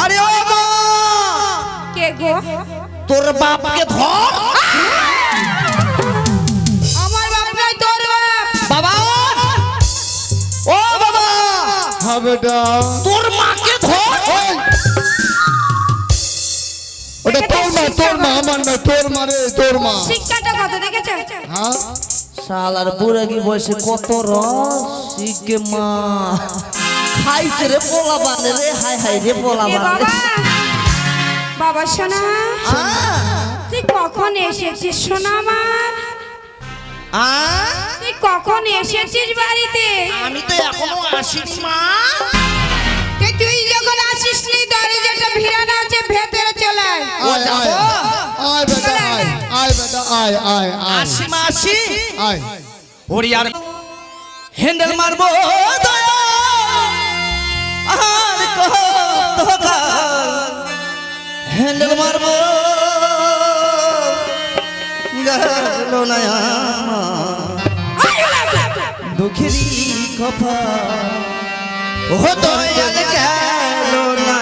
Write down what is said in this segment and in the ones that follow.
আরে ও মা! কে গো? তোর বাপকে ধর! আমার বাপ নয় তোর বাপ! বাবা! ও বাবা! হ্যাঁ বেটা তোর মাকে ধর! ওই! ওটা তোর মা তোর মা আমার না তোর মা রে তোর মা। শিক্ষাটা কত দেখেছ হ্যাঁ? শালার বুড়া কি বয়সে কত রস? শিখে মা। খাইছে রে পোলা বানে রে হাই হাই রে পোলা বানে। বাবা সোনা তুই কখন এসেছিস সোনা আমার তুই কখন এসেছিস বাড়িতে? আমি তো এখনও আসিনি মা। তুই তুই যখন আসিস নি দরজাটা ভিড়ানো আছে ভেতরে চলে আয়। আয় আয় আয় বেটা আয়। আয় বেটা আয় আয় আয়। আসি মা আসি। আয়। ওরি হ্যান্ডেল মারবো দয়া কত হ্যান্ডেল মারব। গেল না দুঃখেরই কফা ও দয়াল গেল না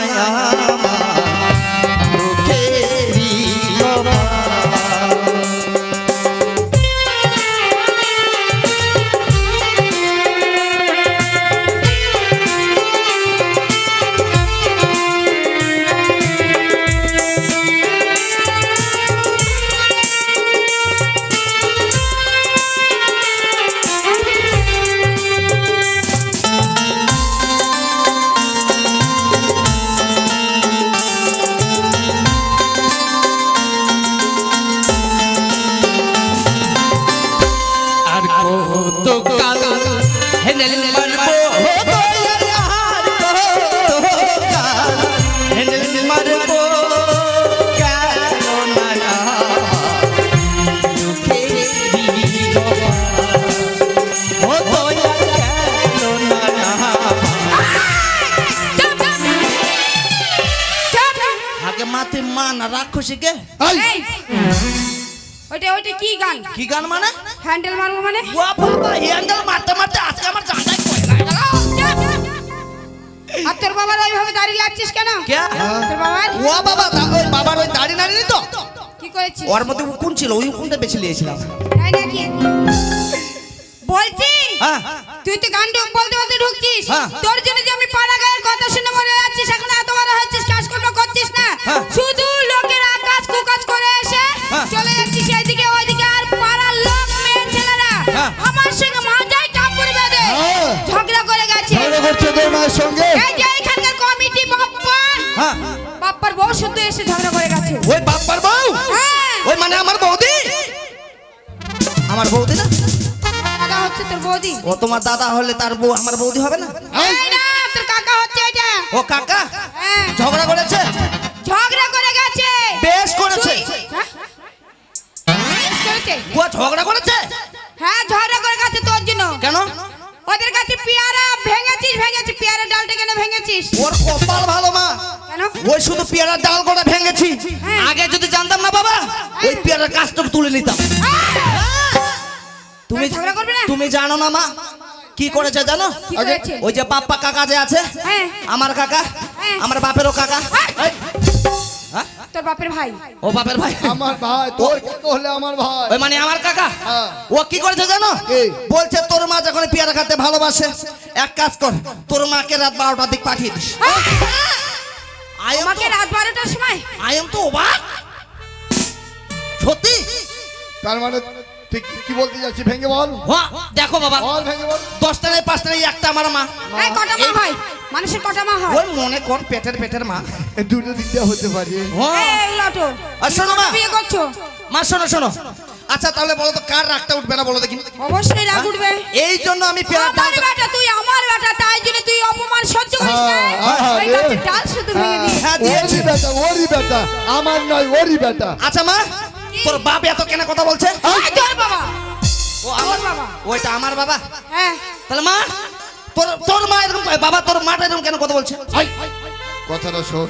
কে আয় এই, ওইটা ওইটা কি গান? কি গান মানে? হ্যান্ডেল মারবো মানে? ও বাবা হ্যান্ডেল মারতে মারতে আজকে আমার জানটাই কয়ে লাগে আর তোর বাবার ওইভাবে দাঁড়িয়ে লাগছিস কেন? তোর বাবার? ও বাবা ওই বাবার ওই দাড়ি নাড়ি তো? কি করেছিস? ওর মধ্যে উকুন ছিল ওই উকুনটা বেছে নিয়েছিলাম। তাই নাকি? বলছি হ্যাঁ। তুই তো গান বলতে বলতে ঢুকছিস। হ্যাঁ। তোর জন্য যে আমি পাড়া গায়ের কথা শুনে মরে যাচ্ছিস এখন এত বড় হচ্ছিস কাজকর্ম করছিস না। হ্যাঁ। শুধু করছে সঙ্গে। এই যে এখানকার কমিটি বাপ্পা হ্যাঁ। বাপ্পার বউ শুদ্ধ এসে ঝগড়া করে গেছে। ওই বাপ্পার বউ? হ্যাঁ। ওই মানে আমার বৌদি? আমার বৌদি না? দাদা হচ্ছে তোর বৌদি। ও তোমার দাদা হলে তার বউ আমার বৌদি হবে না? এই না তোর কাকা হচ্ছে এটা। ও কাকা? হ্যাঁ। ঝগড়া করেছে? ঝগড়া করে গেছে। করেছে? বেশ করেছে? ও ঝগড়া করেছে? হ্যাঁ ঝগড়া করে গেছে তোর জন্য। কেন? ওদের কাছে পেয়ারা ভেঙেছিস ভেঙেছিস পেয়ারা ডালটা কেন ভেঙেছিস ওর কপাল ভালো মা কেন ওই শুধু পেয়ারার ডাল গোটা ভেঙেছি হ্যাঁ। আগে যদি জানতাম না বাবা ওই পেয়ারার কাজটুকু তুলে নিতাম তুমি ঝগড়া করবে না? তুমি জানো না মা কি করেছে জানো ওই যে বাপ্পা কাকা যে আছে হ্যাঁ। আমার কাকা হ্যাঁ। আমার বাপেরও কাকা হ্যাঁ। হ্যাঁ? তোর বাপের ভাই? ও বাপের ভাই। আমার ভাই তোর কত হলে আমার ভাই? ওই মানে আমার কাকা? হ্যাঁ। ও কি করেছে জানো? বলছে তোর মা যখন পেয়ারা খেতে ভালোবাসে এক কাজ কর তোর মাকে রাত বারোটার দিক পাঠিয়ে দিস। আমাকে রাত বারোটার সময়? আই এম তো অবাক সত্যি? তার মানে ঠিক কি বলতে যাচ্ছি ভেঙে বল। হ্যাঁ, দেখো বাবা। বল ভেঙে বল। দশটা নেই পাঁচটা নেই একটা আমার মা। এই কটা মা হয়? মানুষের কটা মা হয়? ওই মনে কর পেটের পেটের মা। এ দুটো দিক হতে পারে। হ্যাঁ। এই লটো আর শোনো মা। বিয়ে করছ? মা শোনো শোনো। আচ্ছা তাহলে বলো তো কার রাগটা উঠবে না বলো দেখি। অবশ্যই রাগ উঠবে। এই জন্য আমি পেয়ারা আমার বেটা তুই আমার বেটা তাই জন্য তুই অপমান সহ্য করিস না। হ্যাঁ, হ্যাঁ, ওই রে। ডাল শুধু ভেঙে দিস। হ্যাঁ দিয়েছি। বেটা আমার নয় ওরই বেটা। আচ্ছা মা। তোর বাপ এত কেন কথা বলছে? এই তোর বাবা। ও আমার বাবা। ওইটা আমার বাবা? হ্যাঁ। তাহলে মা তোর তোর মা এরকম বাবা তোর মাটা এরকম কেন কথা বলছে? কথাটা শোন।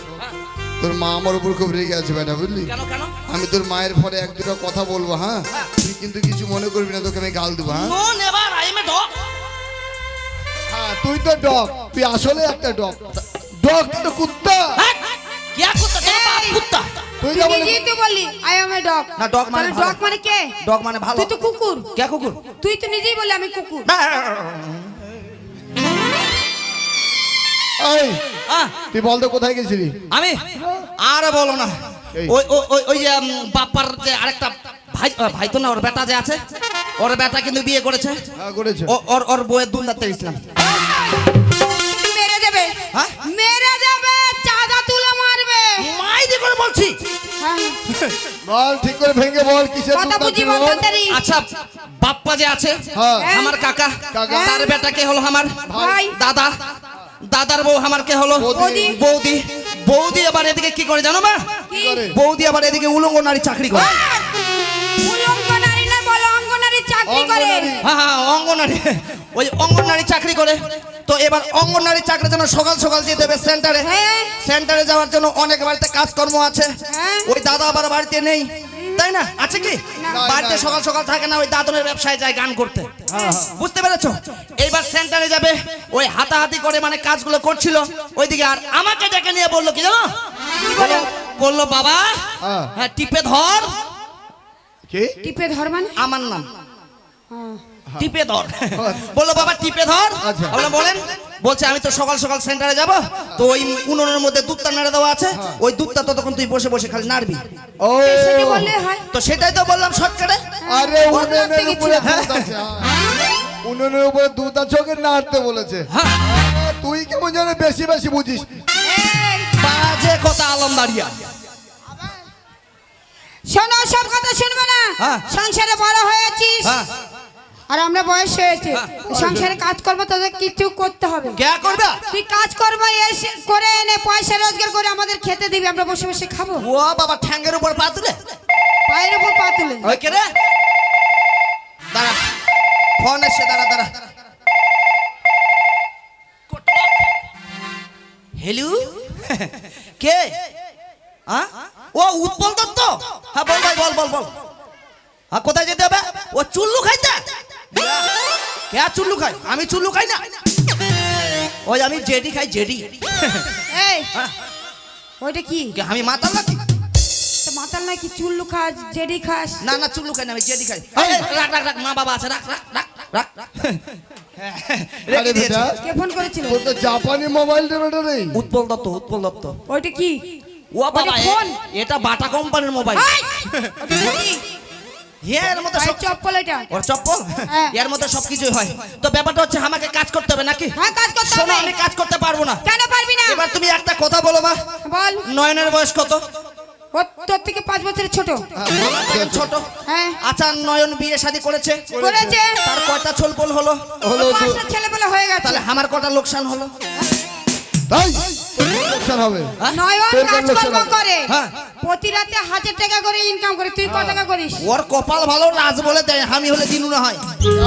তোর মা আমার উপর খুব রেগে আছে বেটা বুঝলি? কেন কেন? আমি তোর মায়ের পরে এক দুটো কথা বলব হ্যাঁ? তুই কিন্তু কিছু মনে করবি না তোকে আমি গাল দেবো হ্যাঁ? হ্যাঁ তুই তো ডগ তুই আসলে একটা ডগ ডগ তো কুত্তা? তুই কোথায় গেছিলি? আমি? আর বলো না। ওই ওই যে বাপার যে আরেকটা ভাই ভাই তো না ওর বেটা যে আছে ওর বেটা কিন্তু বিয়ে করেছে। ওর দুল দাঁড়তে মেরে দেবে। হ্যাঁ? মেরে দেবে করে বলছি? হ্যাঁ। বল ঠিক করে ভেঙে বল কিসের কথা বুঝি বল? বলতারি আচ্ছা বাপ্পা যে আছে হ্যাঁ। আমার কাকা। তার বেটা কে হলো আমার? ভাই। দাদা। দাদার বউ আমার কে হলো? বৌদি। বৌদি। বৌদি। আবার এদিকে কি করে জানো মা? বৌদি আবার এদিকে উলঙ্গ নারী চাকরি করে। উলঙ্গ নারী না বলো অঙ্গনারী চাকরি করে। হ্যাঁ হ্যাঁ অঙ্গনারী। ওই অঙ্গনারী চাকরি করে। তো এবার অঙ্গনারী চাকরির জন্য সকাল সকাল যেতে হবে সেন্টারে। হ্যাঁ। সেন্টারে যাওয়ার জন্য অনেক বাড়িতে কাজকর্ম আছে। হ্যাঁ। ওই দাদা আবার বাড়িতে নেই। তাই না? আছে কি? বাড়িতে সকাল সকাল থাকে না ওই দাদনের ব্যবসায় যায় গান করতে। বুঝতে পেরেছ? এইবার সেন্টারে যাবে ওই হাতাহাতি করে মানে কাজগুলো করছিল। ওইদিকে আর আমাকে ডেকে নিয়ে বলল কি জানো? বলল বাবা হ্যাঁ। হ্যাঁ টিপে ধর। কি? টিপে ধর মানে? আমার নাম। হ্যাঁ। টিপে ধর। বলল বাবা টিপে ধর। আচ্ছা। আমরা বলেন বলছে আমি তো সকাল সকাল সেন্টারে যাব। তো ওই উনুনের মধ্যে দুধটা নাড়ে দেওয়া আছে। ওই দুধটা ততক্ষণ তুই বসে বসে খালি নাড়বি। ও। হয়। তো সেটাই তো বললাম শর্টকাটে। আরে উনুনের উপরে দুধ আছে হ্যাঁ। উনুনের উপরে দুধ আছে ওকে নাড়তে বলেছে। হ্যাঁ। তুই কেমন জানে বেশি বেশি বুঝিস। এই, বাজে কথা আলম দাঁড়িয়া শোনো সব কথা শুনবে না? হ্যাঁ। সংসারে বড় হয়েছিস। হ্যাঁ। আর আমরা বয়স হয়েছে হ্যাঁ। সংসারে কাজ করব তোদের কিছু করতে হবে। কে করবে? তুই কাজ করব এসে করে এনে পয়সা রোজগার করে আমাদের খেতে দিবি আমরা বসে বসে খাব। ও বাবা ঠ্যাঙ্গের উপর পা তুলে? পায়ের উপর পা তুলে। ওই কে রে? দাঁড়া ফোন এসে দাঁড়া দাঁড়া। হ্যালো কে? হ্যাঁ ও উৎপল দত্ত? হ্যাঁ বল ভাই বল বল বল। হ্যাঁ কোথায় যেতে হবে? ও চুল্লু খাইতে? কে চুল্লু খাই আমি চুল্লু খাই না। ওই আমি জেডি খাই জেডি। এই হ্যাঁ, ওইটা কি? আমি মাতাল নাকি? তো মাতাল নয় কি চুল্লু খাস জেডি খাস? না না চুল্লু খাই না আমি জেডি খাই। রাখ রাখ রাখ মা বাবা আছে রাখ রাখ রাখ রাখ। কে ফোন করেছিল? তোর তো জাপানি মোবাইল বেটা নেই উৎপল দত্ত উৎপল দত্ত। ওইটা কি? ও বাবা এটা বাটা কোম্পানির মোবাইল। এর মধ্যে সব চপ্পল এটা। ওর চপ্পল? হ্যাঁ। এর মধ্যে সবকিছুই হয়। তো ব্যাপারটা হচ্ছে আমাকে কাজ করতে হবে নাকি? হ্যাঁ কাজ করতে হবে। আমি কাজ করতে পারব না। কেন পারবি না? এবার তুমি একটা কথা বলো মা। বল। নয়নের বয়স কত? তোর থেকে পাঁচ বছরের ছোট। ছোট? হ্যাঁ। আচ্ছা নয়ন বিয়ে শাদী করেছে? করেছে। তার কয়টা ছোলপল হলো? হলো তো ছেলে পেলে হয়ে গেছে? তাহলে আমার কটা লোকসান হলো? তাই লোকসান হবে। নয়ন কাজকর্ম করে। হ্যাঁ। প্রতি রাতে হাজার টাকা করে ইনকাম করে। তুই ক টাকা করিস? ওর কপাল ভালো রাজ বলে দেয় আমি হলে দিনু না হয়।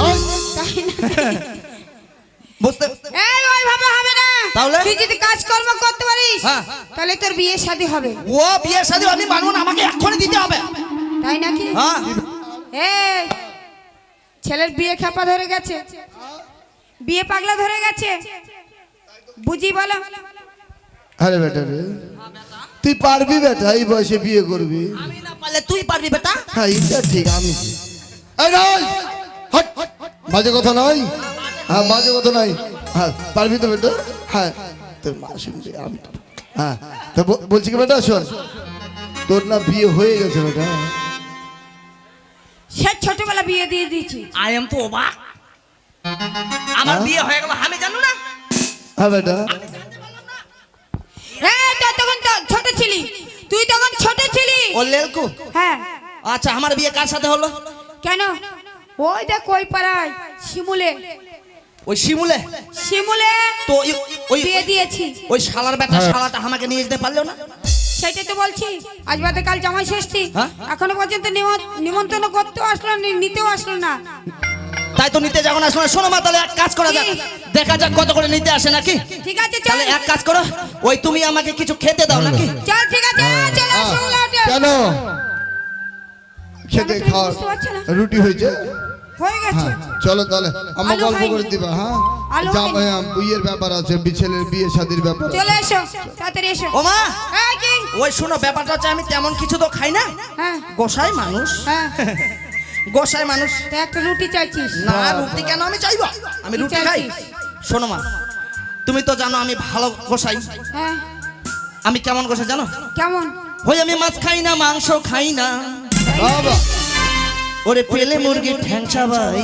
এই, তাই না? বুঝতে এই ওইভাবে হবে না। তাহলে? তুই যদি কাজকর্ম করতে পারিস হ্যাঁ। তাহলে তোর বিয়ে শাদী হবে। ও বিয়ে শাদী আমি মানবো না আমাকে এক্ষুনি দিতে হবে। তাই নাকি? হ্যাঁ। এই ছেলের বিয়ে খেপা ধরে গেছে। বিয়ে পাগলা ধরে গেছে। বুঝি বলো? আরে বেটা রে তুই পারবি বেটা এই বয়সে বিয়ে করবি। আমি না পারলে তুই পারবি বেটা। হ্যাঁ এটা ঠিক আমি এই বাজে কথা নয়। হ্যাঁ বাজে কথা নাই হ্যাঁ পারবি তো বেটা? হ্যাঁ তোর মা শুনবে আমি হ্যাঁ তো বলছি কি বেটা শোন তোর না বিয়ে হয়ে গেছে বেটা। সে ছোটবেলা বিয়ে দিয়ে দিয়েছি। আই এম তো অবাক। আমার হ্যাঁ? বিয়ে হয়ে গেল আমি জানো না? হ্যাঁ বেটা হ্যাঁ তখন তো ছোট ছিলি। তুই তখন ছোট ছিলি। ও লেলকু? হ্যাঁ। আচ্ছা আমার বিয়ে কার সাথে হলো? কেন? ওই দেখ কই পাড়ায় শিমুলে। ওই শিমুলে? শিমুলে তো ওই- বিয়ে দিয়েছি। ওই শালার বেটা শালাটা আমাকে নিয়ে যেতে পারল না? সেটাই তো বলছি। আজ বাদে কাল জামাই ষষ্ঠী। হ্যাঁ? এখনও পর্যন্ত নিম- নিমন্ত্রণ করতেও আসলো না নিতেও আসলো না। তাই তো নিতে যাব না শোনো শোনো মা তাহলে এক কাজ করা যাক। দেখা যাক কত করে নিতে আসে নাকি? ঠিক আছে চল। তাহলে এক কাজ করো ওই তুমি আমাকে কিছু খেতে দাও নাকি? চল ঠিক আছে চলো হ্যাঁ। শিমুলে কেন? খেতে খাওয়া পারছ রুটি হয়েছে। হয়ে গেছে। হ্যাঁ চলো তাহলে আমরা গল্প করে দিবা হ্যাঁ? বিয়ের ব্যাপার আছে বি- ছেলের বিয়ে শাদির ব্যাপার চলে এসো তাড়াতাড়ি এসো। ও মা! ওই শোনো ব্যাপারটা হচ্ছে আমি তেমন কিছু তো খাই না। হ্যাঁ। গোসাই মানুষ। হ্যাঁ। গোসাই মানুষ। একটা রুটি চাইছিস? না রুটি কেন আমি চাইব? আমি রুটি খাই। শোনো মা তুমি তো জানো আমি ভালো গোসাই। হ্যাঁ। আমি কেমন গোসাই জানো? কেমন? ওই আমি মাছ খাই না মাংস খাই না। বাবা। ওরে পেলে মুরগির ঠ্যাংসা ভাই।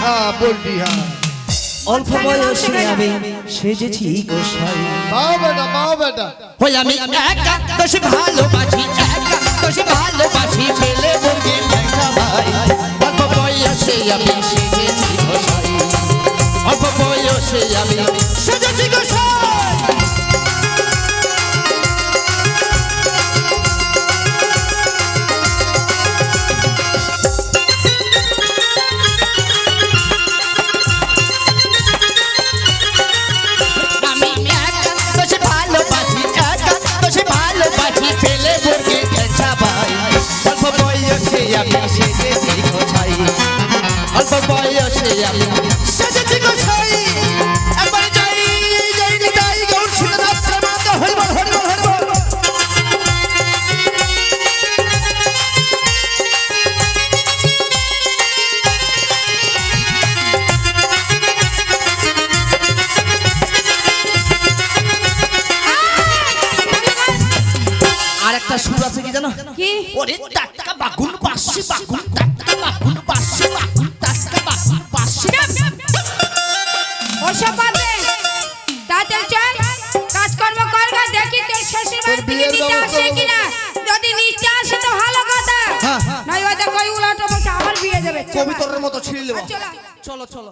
হ্যাঁ বলবি হ্যাঁ অল্প বয়সে আমি সেজেছি গোসাই। বাবা বেটা বাবা বেটা। ওই আমি একা দোষে ভালোবাসি একা দোষে ভালোবাসি পেলে অল্প বয়সে আমি সেজেছি গোসাই অল্প বয়সে আমি সেজেছি গোসাই জানো কি? ওরে টাটকা বাগুন পাশে বাগুন টাটকা বাগুন পাশে বাগুন টাটকা বাগুন পাশে ওসব বাদে তাড়াতাড়ি চল কাজকর্ম কর গা দেখি তোর শ্বশুর বাড়ি থেকে নিতে আসে কিনা? যদি নিতে আসে তো ভালো কথা। হ্যাঁ, নয় ওই দেখো উলাটো বলছে আমার বিয়ে দেবে। চল। কবিতরের মতো ছিঁড়ে দেবো। চলো চলো।